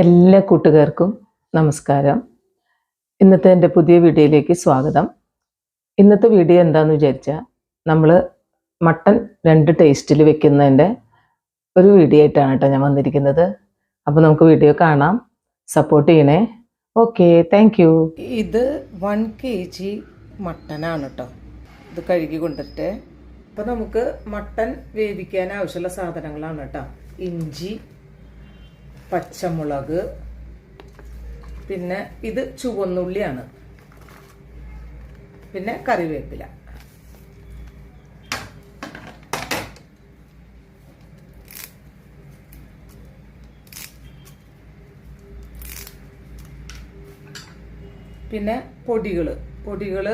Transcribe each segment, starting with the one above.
എല്ലാ കൂട്ടുകാർക്കും നമസ്കാരം. ഇന്നത്തെ എന്റെ പുതിയ വീഡിയോയിലേക്ക് സ്വാഗതം. ഇന്നത്തെ വീഡിയോ എന്താണെന്ന് വിചാരിച്ചാൽ നമ്മൾ മട്ടൺ രണ്ട് ടേസ്റ്റിൽ വെക്കുന്നതിന്റെ ഒരു വീഡിയോ ആയിട്ടാണ് കേട്ടോ ഞാൻ വന്നിരിക്കുന്നത്. അപ്പോൾ നമുക്ക് വീഡിയോ കാണാം. സപ്പോർട്ട് ചെയ്യണേ. ഓക്കെ താങ്ക് യു ഇത് വൺ കെ ജി മട്ടനാണ് കേട്ടോ ഇത് കഴുകി കൊണ്ടിട്ട്. അപ്പോൾ നമുക്ക് മട്ടൺ വേവിക്കാൻ ആവശ്യമുള്ള സാധനങ്ങളാണ് കേട്ടോ ഇഞ്ചി പച്ചമുളക്. പിന്നെ ഇത് ചുവന്നുള്ളിയാണ്. പിന്നെ കറിവേപ്പില. പിന്നെ പൊടികൾ പൊടികൾ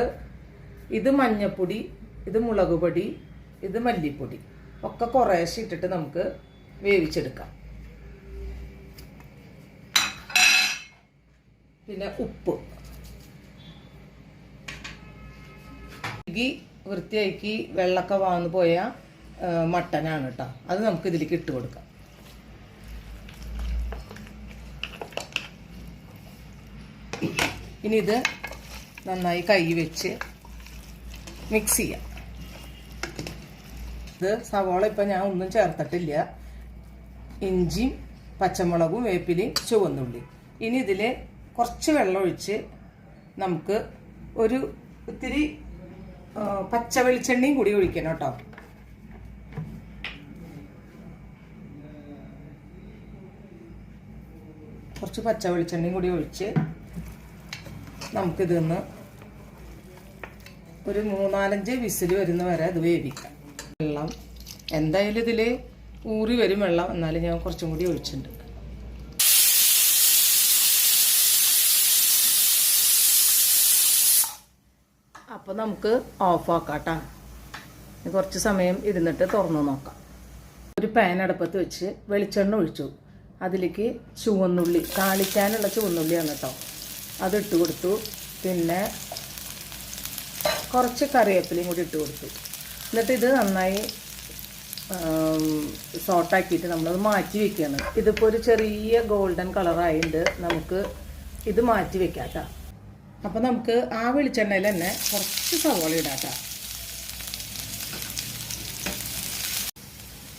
ഇത് മഞ്ഞപ്പൊടി ഇത് മുളക് പൊടി ഇത് മല്ലിപ്പൊടി. ഒക്കെ കുറേശ്ശെ ഇട്ടിട്ട് നമുക്ക് വേവിച്ചെടുക്കാം. പിന്നെ ഉപ്പ്. വൃത്തിയാക്കി വെള്ളമൊക്കെ വാങ്ങു പോയ മട്ടനാണ് കേട്ടോ. അത് നമുക്ക് ഇതിലേക്ക് ഇട്ട് കൊടുക്കാം. ഇനി ഇത് നന്നായി കൈ വെച്ച് മിക്സ് ചെയ്യാം. ഇത് സവാള ഇപ്പം ഞാൻ ഒന്നും ചേർത്തിട്ടില്ല. ഇഞ്ചിയും പച്ചമുളകും വേപ്പിലയും ചുവന്നുള്ളി. ഇനി ഇതിൽ കുറച്ച് വെള്ളം ഒഴിച്ച് നമുക്ക് ഒരു ഇത്തിരി പച്ച വെളിച്ചെണ്ണയും കൂടി ഒഴിക്കണം കേട്ടോ. കുറച്ച് പച്ച വെളിച്ചെണ്ണയും കൂടി ഒഴിച്ച് നമുക്കിതൊന്ന് ഒരു മൂന്നാലഞ്ച് വിസിൽ വരുന്ന വരെ അത് വേവിക്കാം. വെള്ളം എന്തായാലും ഇതിൽ ഊറി വരും വെള്ളം എന്നാലും ഞാൻ കുറച്ചും കൂടി ഒഴിച്ചിട്ടുണ്ട്. അപ്പോൾ നമുക്ക് ഓഫ് ആക്കാം കേട്ടോ കുറച്ച് സമയം ഇരുന്നിട്ട് തുറന്നു നോക്കാം. ഒരു പാൻ അടുപ്പത്ത് വെച്ച് വെളിച്ചെണ്ണ ഒഴിച്ചു. അതിലേക്ക് ചുവന്നുള്ളി താളിക്കാനുള്ള ചുവന്നുള്ളിയാണ് കേട്ടോ അത് ഇട്ട് കൊടുത്തു. പിന്നെ കുറച്ച് കറിവേപ്പിലയും കൂടി ഇട്ട് കൊടുത്തു. എന്നിട്ട് ഇത് നന്നായി സോട്ടാക്കിയിട്ട് നമ്മളത് മാറ്റി വെക്കുകയാണ് ഇതിപ്പോൾ ഒരു ചെറിയ ഗോൾഡൻ കളറായിട്ട് നമുക്ക് ഇത് മാറ്റി വെക്കാം കേട്ടോ അപ്പോൾ നമുക്ക് ആ വെളിച്ചെണ്ണയിൽ തന്നെ കുറച്ച് സവോള ഇടാക്കാം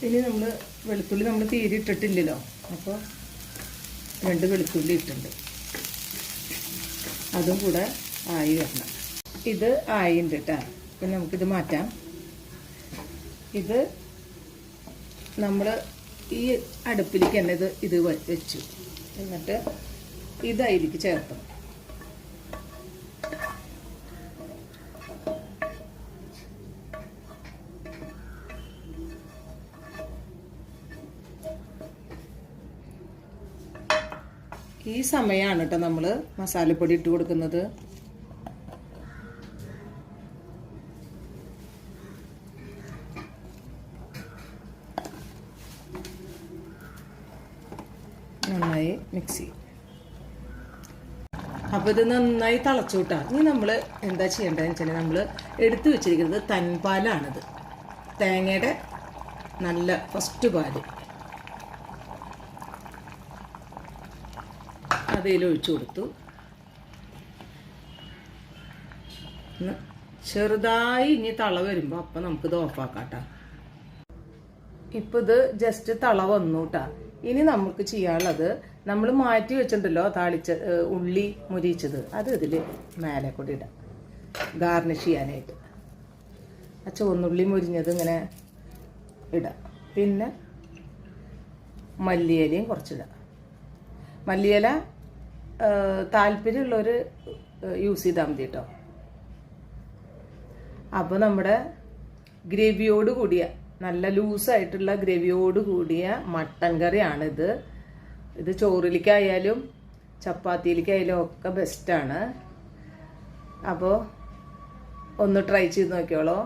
ഇനി നമ്മൾ വെളുത്തുള്ളി നമ്മൾ തീരെ ഇട്ടിട്ടില്ലല്ലോ. അപ്പോൾ രണ്ട് വെളുത്തുള്ളി ഇട്ടുണ്ട് അതും കൂടെ ആയി വരണം. ഇത് ആയിണ്ട് കേട്ടോ അപ്പം നമുക്കിത് മാറ്റാം. ഇത് നമ്മൾ ഈ അടുപ്പിലേക്ക് തന്നെ ഇത് ഇത് വെച്ചു. എന്നിട്ട് ഇത് അതിലേക്ക് ഈ സമയമാണ് കേട്ടോ നമ്മൾ മസാലപ്പൊടി ഇട്ട് കൊടുക്കുന്നത്. നന്നായി മിക്സ് ചെയ്യും. അപ്പോൾ ഇത് നന്നായി തിളച്ചു കൂട്ടാ ഇനി നമ്മൾ എന്താ ചെയ്യേണ്ടതെന്ന് വെച്ചാൽ നമ്മൾ എടുത്തു വെച്ചിരിക്കുന്നത് തൻപാലാണിത്. തേങ്ങയുടെ നല്ല ഫസ്റ്റ് പാൽ. അതിൽ ഒഴിച്ചു കൊടുത്തു. ചെറുതായി ഇനി തള വരുമ്പോൾ അപ്പം നമുക്ക് ഓഫാക്കാം കേട്ടോ ഇപ്പം ഇത് ജസ്റ്റ് തള വന്നു കേട്ടാ ഇനി നമുക്ക് ചെയ്യാനുള്ളത് നമ്മൾ മാറ്റി വെച്ചിട്ടുണ്ടല്ലോ താളിച്ച ഉള്ളി മുരിച്ചത് അത് ഇതിൽ മേലെ കൂടി ഇടാം. ഗാർണിഷ് ചെയ്യാനായിട്ട്. ആ ചുവന്നുള്ളി മുരിഞ്ഞത് ഇങ്ങനെ ഇടാം. പിന്നെ മല്ലിയിലയും കുറച്ചിടാം. മല്ലിയില താല്പര്യമുള്ളവർ യൂസ് ചെയ്താൽ മതി കേട്ടോ അപ്പോൾ നമ്മുടെ ഗ്രേവിയോട് കൂടിയ നല്ല ലൂസായിട്ടുള്ള ഗ്രേവിയോട് കൂടിയ മട്ടൻ കറിയാണിത്. ഇത് ചോറിലേക്കായാലും ചപ്പാത്തിയിലേക്കായാലും ഒക്കെ ബെസ്റ്റാണ് അപ്പോൾ ഒന്ന് ട്രൈ ചെയ്ത് നോക്കിയോളോ.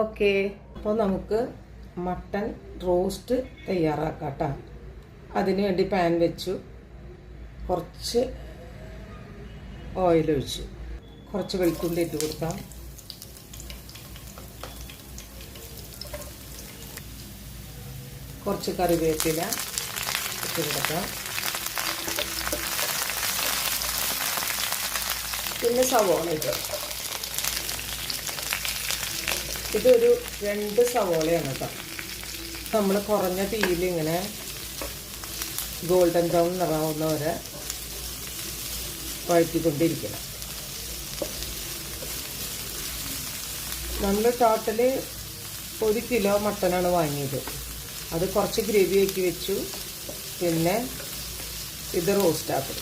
ഓക്കെ. അപ്പോൾ നമുക്ക് മട്ടൻ റോസ്റ്റ് തയ്യാറാക്കാം കേട്ടോ അതിനുവേണ്ടി പാൻ വെച്ചു. കുറച്ച് ഓയിൽ ഒഴിച്ച് കുറച്ച് വെളുത്തുള്ളി ഇട്ട് കൊടുക്കാം. കുറച്ച് കറിവേപ്പില ഇട്ട് കൊടുക്കാം. പിന്നെ സവോള ഇട്ട് ഇതൊരു രണ്ട് സവോളയാണ് കേട്ടോ. നമ്മൾ കുറഞ്ഞ തീയിൽ ഇങ്ങനെ ഗോൾഡൻ ബ്രൗൺ നിറാവുന്നവരെ വഴറ്റിക്കൊണ്ടിരിക്കണം നമ്മൾ ടോട്ടൽ ഒരു കിലോ മട്ടനാണ് വാങ്ങിയത്. അത് കുറച്ച് ഗ്രേവി ആക്കി വെച്ചു. പിന്നെ ഇത് റോസ്റ്റ് ആക്കും.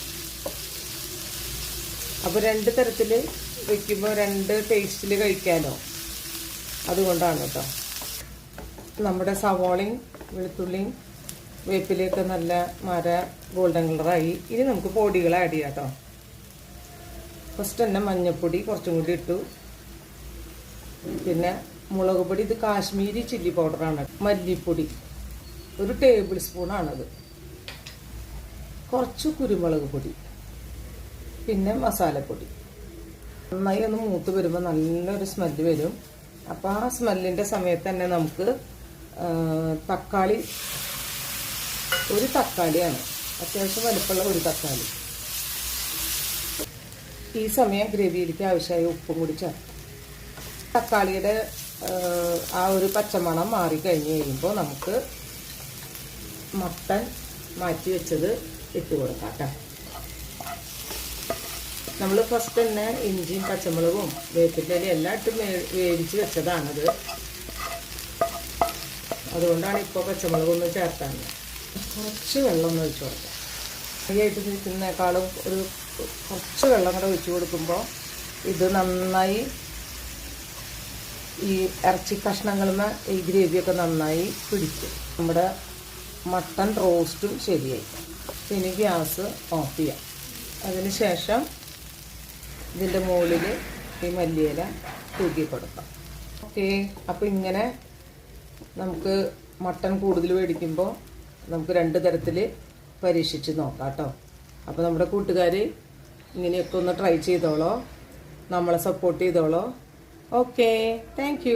അപ്പോൾ രണ്ട് തരത്തിൽ വെക്കുമ്പോൾ രണ്ട് ടേസ്റ്റിൽ കഴിക്കാനോ അതുകൊണ്ടാണ് കേട്ടോ നമ്മുടെ സവോളയും വെളുത്തുള്ളിയും വേപ്പിലയൊക്കെ നല്ല മര ഗോൾഡൻ കളറായി ഇനി നമുക്ക് പൊടികൾ ആഡ് ചെയ്യാം കേട്ടോ ഫസ്റ്റ് തന്നെ മഞ്ഞൾപ്പൊടി കുറച്ചും കൂടി ഇട്ടു. പിന്നെ മുളക് പൊടി ഇത് കാശ്മീരി ചില്ലി പൗഡറാണ് മല്ലിപ്പൊടി ഒരു ടേബിൾ സ്പൂണാണത് കുറച്ച് കുരുമുളക് പൊടി പിന്നെ മസാലപ്പൊടി. നന്നായി ഒന്ന് മൂത്ത് വരുമ്പോൾ നല്ലൊരു സ്മെല്ല് വരും. അപ്പോൾ ആ സ്മെല്ലിന്റെ സമയത്ത് തന്നെ നമുക്ക് തക്കാളി ഒരു തക്കാളിയാണ്. അത്യാവശ്യം വലുപ്പമുള്ള ഒരു തക്കാളി. ഈ സമയം ഗ്രേവിയിലേക്ക് ആവശ്യമായ ഉപ്പും കൂടി ചേർക്കാം തക്കാളിയുടെ ആ, ഒരു പച്ചമണം മാറി കഴിഞ്ഞ് കഴിയുമ്പോൾ നമുക്ക് മട്ടൻ മാറ്റി വെച്ചത് ഇട്ട് കൊടുക്കാം കേട്ടോ. നമ്മൾ ഫസ്റ്റ് തന്നെ ഇഞ്ചിയും പച്ചമുളകും വേപ്പിന്റെ എല്ലാം ഇട്ട് വേവിച്ച് വെച്ചതാണത്. അതുകൊണ്ടാണ് ഇപ്പോൾ പച്ചമുളകൊന്നും ചേർത്താൻ കുറച്ച് വെള്ളം ഒന്ന് ഒഴിച്ച് കൊടുക്കാം. ആയിട്ട് നിൽക്കുന്നേക്കാളും ഒരു കുറച്ച് വെള്ളം കൂടെ ഒഴിച്ച് കൊടുക്കുമ്പോൾ ഇത് നന്നായി ഈ ഇറച്ചി കഷ്ണങ്ങളുമേ ഈ ഗ്രേവിയൊക്കെ നന്നായി പിടിക്കും. നമ്മുടെ മട്ടൺ റോസ്റ്റും ശരിയായി ഇനി ഗ്യാസ് ഓഫ് ചെയ്യാം. അതിന് ശേഷം ഇതിന്റെ മുകളിൽ ഈ മല്ലിയില തൂക്കി കൊടുക്കാം. ഓക്കെ. അപ്പോൾ ഇങ്ങനെ നമുക്ക് മട്ടൺ കൂടുതൽ മേടിക്കുമ്പോൾ നമുക്ക് രണ്ട് തരത്തിൽ പരീക്ഷിച്ച് നോക്കാം കേട്ടോ. അപ്പോൾ നമ്മുടെ കൂട്ടുകാർ ഇങ്ങനെയൊക്കെ ഒന്ന് ട്രൈ ചെയ്തോളോ. നമ്മളെ സപ്പോർട്ട് ചെയ്തോളോ. Okay thank